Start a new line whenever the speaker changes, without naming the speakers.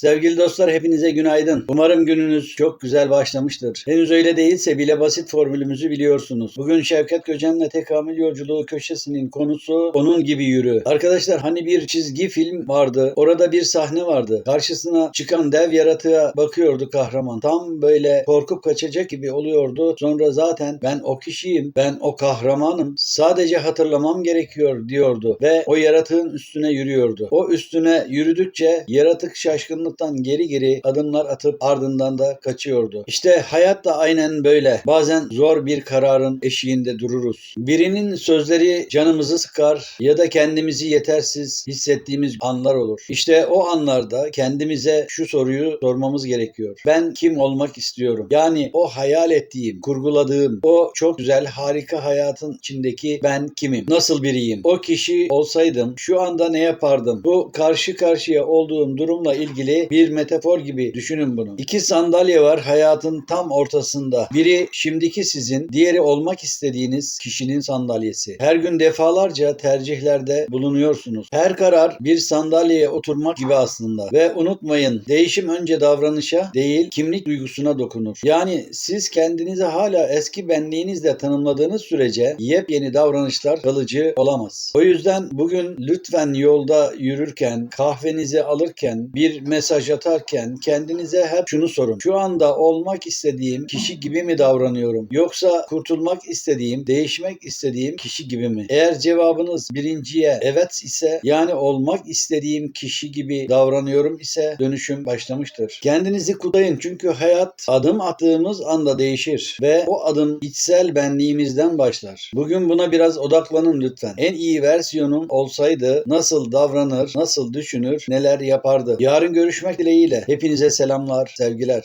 Sevgili dostlar hepinize günaydın. Umarım gününüz çok güzel başlamıştır. Henüz öyle değilse bile basit formülümüzü biliyorsunuz. Bugün Şevket Göcen'le Tekamül Yolculuğu köşesinin konusu onun gibi yürü. Arkadaşlar hani bir çizgi film vardı. Orada bir sahne vardı. Karşısına çıkan dev yaratığa bakıyordu kahraman. Tam böyle korkup kaçacak gibi oluyordu. Sonra zaten ben o kişiyim. Ben o kahramanım. Sadece hatırlamam gerekiyor diyordu. Ve o yaratığın üstüne yürüyordu. O üstüne yürüdükçe yaratık şaşkınlıktan geri geri adımlar atıp ardından da kaçıyordu. İşte hayat da aynen böyle. Bazen zor bir kararın eşiğinde dururuz. Birinin sözleri canımızı sıkar ya da kendimizi yetersiz hissettiğimiz anlar olur. İşte o anlarda kendimize şu soruyu sormamız gerekiyor. Ben kim olmak istiyorum? Yani o hayal ettiğim, kurguladığım, o çok güzel, harika hayatın içindeki ben kimim? Nasıl biriyim? O kişi olsaydım şu anda ne yapardım? Bu karşı karşıya olduğum durumla ilgili bir metafor gibi düşünün bunu. İki sandalye var hayatın tam ortasında. Biri şimdiki sizin, diğeri olmak istediğiniz kişinin sandalyesi. Her gün defalarca tercihlerde bulunuyorsunuz. Her karar bir sandalyeye oturmak gibi aslında. Ve unutmayın değişim önce davranışa değil kimlik duygusuna dokunur. Yani siz kendinizi hala eski benliğinizle tanımladığınız sürece yepyeni davranışlar kalıcı olamaz. O yüzden bugün lütfen yolda yürürken, kahvenizi alırken, bir mesaj atarken kendinize hep şunu sorun. Şu anda olmak istediğim kişi gibi mi davranıyorum? Yoksa kurtulmak istediğim, değişmek istediğim kişi gibi mi? Eğer cevabınız birinciye evet ise yani olmak istediğim kişi gibi davranıyorum ise dönüşüm başlamıştır. Kendinizi kutlayın çünkü hayat adım attığımız anda değişir ve o adım içsel benliğimizden başlar. Bugün buna biraz odaklanın lütfen. En iyi versiyonum olsaydı nasıl davranır, nasıl düşünür, neler yapardı? Yarın görüşmek dileğiyle. Hepinize selamlar, sevgiler.